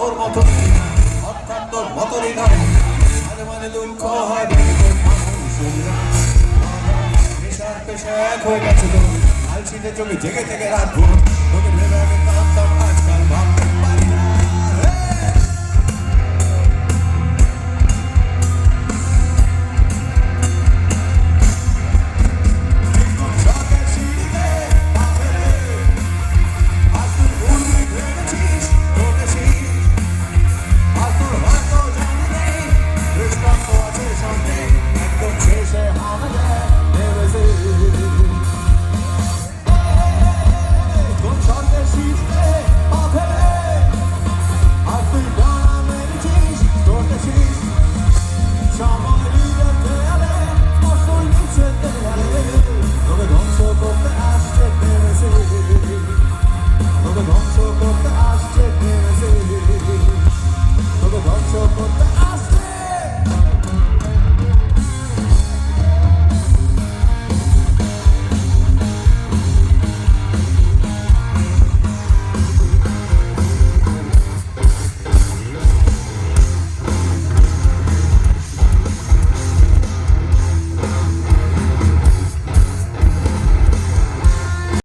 তোর মতো অর্থাৎ তোর মতনই নয়। মাঝে মাঝে দুঃখ হয় পেশা এক হয়ে গেছে তোর। আলসিতে চোখে জেগে থেকে রাত ভোর। ভেবে เชิญกันไหว